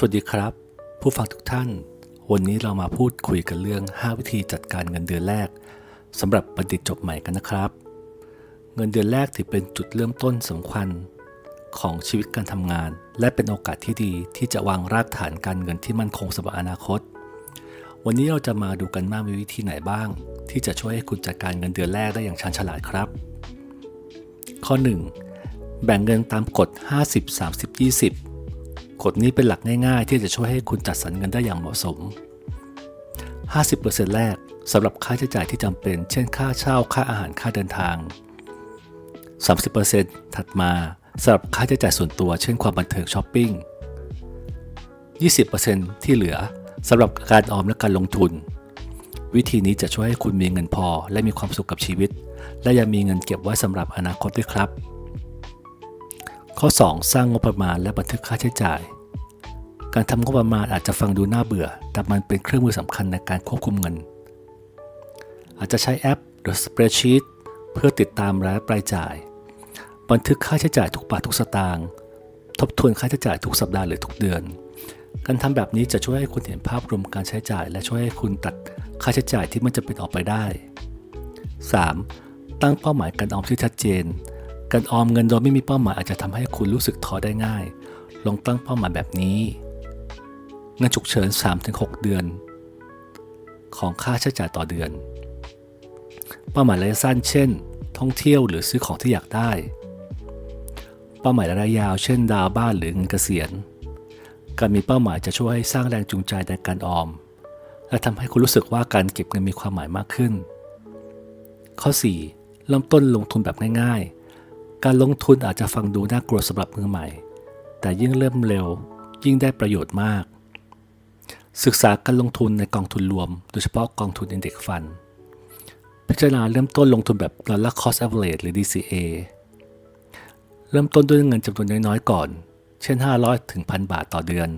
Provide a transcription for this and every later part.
สวัสดีครับ ผู้ฟังทุกท่าน วันนี้เรามาพูดคุยกันเรื่อง 5 วิธีจัดการเงินเดือนแรกสำหรับบัณฑิตจบใหม่กันนะครับ เงินเดือนแรกถือเป็นจุดเริ่มต้นสำคัญของชีวิตการทำงาน และเป็นโอกาสที่ดีที่จะวางรากฐานการเงินที่มั่นคงสำหรับอนาคต วันนี้เราจะมาดูกันว่ามีวิธีไหนบ้าง ที่จะช่วยให้คุณจัดการเงินเดือนแรกได้อย่างชาญฉลาดครับ ข้อ 1 แบ่งเงินตามกฎ 50 30 20 กฎนี้เป็นหลักง่ายๆ ที่จะช่วยให้คุณจัดสรรเงินได้อย่างเหมาะสม 50%แรกสำหรับค่าใช้จ่ายที่จำเป็น เช่น ค่าเช่า ค่าอาหาร ค่าเดินทาง 30%ถัดมาสำหรับค่าใช้จ่ายส่วนตัว เช่นความบันเทิงช้อปปิ้ง 20%ที่เหลือสำหรับการออมและการลงทุน วิธีนี้จะช่วยให้คุณมีเงินพอและมีความสุขกับชีวิต และยังมีเงินเก็บไว้สำหรับอนาคตด้วยครับ ข้อ 2 สร้างงบประมาณและบันทึกค่าใช้จ่าย การทำงบประมาณอาจจะฟังดูน่าเบื่อ แต่มันเป็นเครื่องมือสำคัญในการควบคุมเงิน อาจจะใช้แอปหรือ Spreadsheet เพื่อติดตามรายปลายจ่าย บันทึกค่าใช้จ่ายทุกบาททุกสตางค์ ทบทวนค่าใช้จ่ายทุกสัปดาห์หรือทุกเดือน การทำแบบนี้จะช่วยให้คุณเห็นภาพรวมการใช้จ่าย และช่วยให้คุณตัดค่าใช้จ่ายที่ไม่จำเป็นออกไปได้ 3. ตั้งเป้าหมายการออมที่ชัดเจน การออมเงินโดยไม่มีเป้าหมายอาจจะทำให้คุณรู้สึกท้อได้ง่าย ลองตั้งเป้าหมายแบบนี้ เงินฉุกเฉิน 3-6 เดือน ของค่าใช้จ่ายต่อเดือน เป้าหมายระยะสั้นเช่น ท่องเที่ยวหรือซื้อของที่อยากได้ เป้าหมายระยะยาวเช่น ดาวบ้านหรือเงินเกษียณ การมีเป้าหมายจะช่วยให้สร้างแรงจูงใจในการออม และทำให้คุณรู้สึกว่าการเก็บเงินมีความหมายมากขึ้น ข้อ 4. เริ่มต้นลงทุนแบบง่ายๆ การลงทุนอาจจะฟังดูน่ากลัวสำหรับมือใหม่ แต่ยิ่งเริ่มเร็วยิ่งได้ประโยชน์มาก ศึกษาการลงทุนในกองทุนรวม โดยเฉพาะกองทุน Index Fund พิจารณาเริ่มต้นลงทุนแบบ Dollar Cost Average หรือ DCA เริ่มต้นด้วยเงินจำนวนน้อยๆ ก่อน เช่น 500 ถึง 1,000 บาทต่อเดือน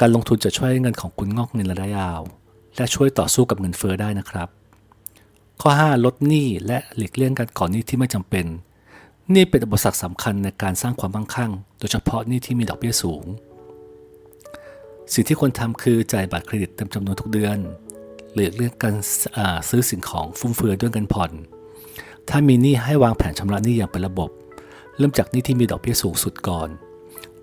การลงทุนจะช่วยให้เงินของคุณงอกเงินระยะยาว และช่วยต่อสู้กับเงินเฟอ้อได้นะครับ ข้อ 5 ลดหนี้และหลีกเลี่ยงการก่อหนี้ที่ไม่จำเป็น นี่เป็นอุปสรรคสำคัญในการสร้างความมั่งคั่ง โดยเฉพาะหนี่ที่มีดอกเบี้ยสูง สิ่งที่ควรทำคือจ่ายบัตรเครดิตเต็มจำนวนทุกเดือนหรือเรื่องการซื้อสินของฟุ่มเฟือยด้วยเงินผ่อน ถ้ามีหนี้ให้วางแผนชำระหนี้อย่างเป็นระบบ เริ่มจากหนี้ที่มีดอกเบี้ยสูงสุดก่อน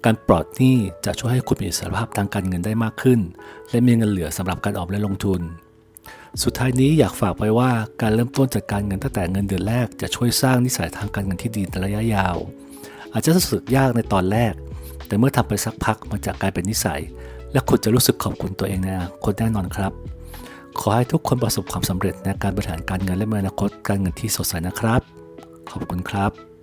การปลอดหนี้จะช่วยให้คุณมีอิสรภาพทางการเงินได้มากขึ้น และมีเงินเหลือสำหรับการออมและลงทุน สุดท้ายนี้อยากฝากไปว่าการเริ่มต้นจัดการเงินตั้งแต่เงินเดือนแรกจะช่วยสร้างนิสัยทางการเงินที่ดีในระยะยาว อาจจะรู้สึกยากในตอนแรก แต่เมื่อทำไปสักพักมันจะกลายเป็นนิสัย และคุณจะรู้สึกขอบคุณตัวเองในอนาคตแน่นอนครับ ขอให้ทุกคนประสบความสำเร็จในการบริหารการเงินและอนาคตการเงินที่สดใสนะครับ ขอบคุณครับ